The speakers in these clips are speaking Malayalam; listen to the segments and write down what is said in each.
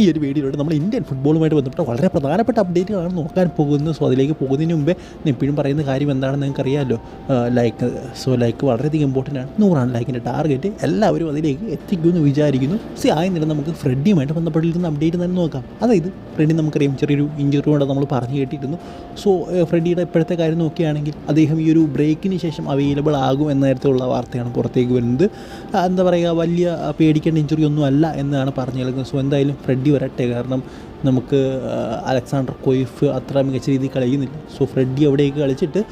ഈ ഒരു വീഡിയോയിലൂടെ നമ്മൾ ഇന്ത്യൻ ഫുട്ബോളുമായിട്ട് ബന്ധപ്പെട്ട വളരെ പ്രധാനപ്പെട്ട അപ്ഡേറ്റുകളാണ് നോക്കാൻ പോകുന്നത്. സോ അതിലേക്ക് പോകുന്നതിന് മുമ്പേ എപ്പോഴും പറയുന്ന കാര്യം എന്താണെന്ന് നിങ്ങൾക്ക് അറിയാമല്ലോ ലൈക്ക് സോ ലൈക്ക് വളരെയധികം ഇമ്പോർട്ടന്റ് ആണ്. നൂറാണ് ലൈക്കിന്റെ ടാർഗറ്റ് എല്ലാവരും അതിലേക്ക് എത്തിക്കുമെന്ന് വിചാരിക്കുന്നു. സി ആയി നില നമുക്ക് ഫ്രെഡിയുമായിട്ട് ബന്ധപ്പെട്ടിരിക്കുന്ന അപ്ഡേറ്റ് തന്നെ നോക്കാം. അതായത് ഫ്രെഡി നമുക്കറിയാം ചെറിയൊരു ഇഞ്ചുറി കൊണ്ട് നമ്മൾ പറഞ്ഞു കേട്ടിരുന്നു. സോ ഫ്രെഡിയുടെ ഇപ്പോഴത്തെ കാര്യം നോക്കുകയാണെങ്കിൽ അദ്ദേഹം ഈ ഒരു ബ്രേക്കിന് ശേഷം അവൈലബിൾ ആകും എന്ന തരത്തിലുള്ള വാർത്തയാണ് പുറത്തേക്ക് വരുന്നത്. എന്താ പറയുക വലിയ പേടിക്കേണ്ട ഇഞ്ചുറി ഒന്നും അല്ല എന്നാണ് പറഞ്ഞു കേൾക്കുന്നത്. സോ എന്തായാലും ഫ്രെഡി വരട്ടെ. കാരണം നമുക്ക് അലക്സാണ്ടർ കൊയ്ഫ് അത്ര മികച്ച രീതിയിൽ കളിക്കുന്നില്ല സോ ഫ്രെഡി അവിടേക്ക് കളിച്ചിട്ട്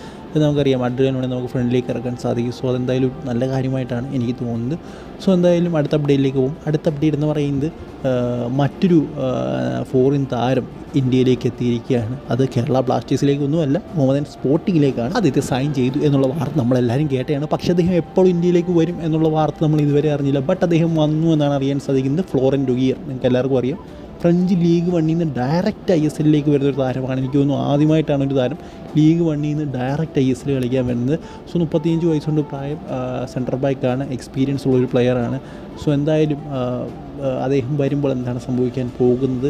നമുക്കറിയാം. അഡ്രിയാനോടെ നമുക്ക് ഫ്രണ്ടിലേക്ക് ഇറക്കാൻ സാധിക്കും. സോ അതെന്തായാലും നല്ല കാര്യമായിട്ടാണ് എനിക്ക് തോന്നുന്നത്. സോ എന്തായാലും അടുത്ത അപ്ഡേറ്റിലേക്ക് പോകും. അടുത്ത അപ്ഡേറ്റ് എന്ന് പറയുന്നത് മറ്റൊരു ഫോറിൻ താരം ഇന്ത്യയിലേക്ക് എത്തിയിരിക്കുകയാണ്. അത് കേരള ബ്ലാസ്റ്റേഴ്സിലേക്കൊന്നുമല്ല മുഹമ്മദൻ സ്പോർട്ടിങ്ങിലേക്കാണ് അദ്ദേഹത്തെ സൈൻ ചെയ്തു എന്നുള്ള വാർത്ത നമ്മളെല്ലാവരും കേട്ടതാണ് പക്ഷേ അദ്ദേഹം എപ്പോഴും ഇന്ത്യയിലേക്ക് വരും എന്നുള്ള വാർത്ത നമ്മൾ ഇതുവരെ അറിഞ്ഞില്ല. ബട്ട് അദ്ദേഹം വന്നു എന്നാണ് അറിയാൻ സാധിക്കുന്നത് ഫ്ലോറൻ ഡുഗിയർ നിങ്ങൾക്ക് എല്ലാവർക്കും അറിയാം. ഫ്രഞ്ച് ലീഗ് വണ്ണിൽ നിന്ന് ഡയറക്റ്റ് ഐ എസ് എല്ലിലേക്ക് വരുന്ന ഒരു താരമാണ്. എനിക്ക് തോന്നുന്നു ആദ്യമായിട്ടാണ് ഒരു താരം ലീഗ് വണ്ണിൽ നിന്ന് ഡയറക്റ്റ് ഐ എസ് എൽ കളിക്കാൻ വരുന്നത്. സോ മുപ്പത്തിയഞ്ച് വയസ്സുകൊണ്ട് പ്രായം സെന്റർ ബാക്കാണ് എക്സ്പീരിയൻസ് ഉള്ള ഒരു പ്ലെയറാണ് സോ എന്തായാലും അദ്ദേഹം വരുമ്പോൾ എന്താണ് സംഭവിക്കാൻ പോകുന്നത്?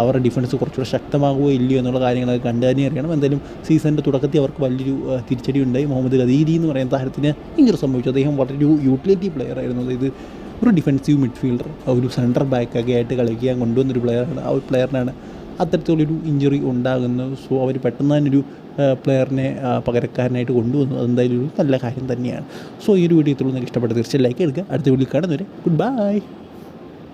അവരുടെ ഡിഫൻസ് കുറച്ചുകൂടെ ശക്തമാകുമോ ഇല്ലയോ എന്നുള്ള കാര്യങ്ങളൊക്കെ കണ്ടുതന്നെ അറിയണം. എന്തായാലും സീസണിന്റെ തുടക്കത്തിൽ അവർക്ക് വലിയൊരു തിരിച്ചടി ഉണ്ടായി. മുഹമ്മദ് ഖദീരി എന്ന് പറയുന്ന താരത്തിന് ഇങ്ങനെ സംഭവിച്ചു. അദ്ദേഹം വളരെ ഒരു യൂട്ടിലിറ്റി പ്ലെയർ ആയിരുന്നു. അതായത് ഒരു ഡിഫൻസീവ് മിഡ്ഫീൽഡർ ഒരു സെന്റർ ബാക്കൊക്കെ ആയിട്ട് കളിക്കാൻ കൊണ്ടുവന്നൊരു പ്ലെയറാണ് ആ ഒരു പ്ലെയറിനാണ് അത്തരത്തിലുള്ളൊരു ഇഞ്ചുറി ഉണ്ടാകുന്നത് സോ അവർ പെട്ടെന്ന് തന്നെ ഒരു പ്ലെയറിനെ പകരക്കാരനായിട്ട് കൊണ്ടുവന്നു. അതെന്തായാലും ഒരു നല്ല കാര്യം തന്നെയാണ്. സോ ഈ ഒരു വീഡിയോ ഇത്രയും നിങ്ങൾക്ക് ഇഷ്ടപ്പെട്ട തീർച്ചയായും ലൈക്ക് എടുക്കുക അടുത്ത വീഡിയോ കാണുന്നവരെ ഗുഡ് ബൈ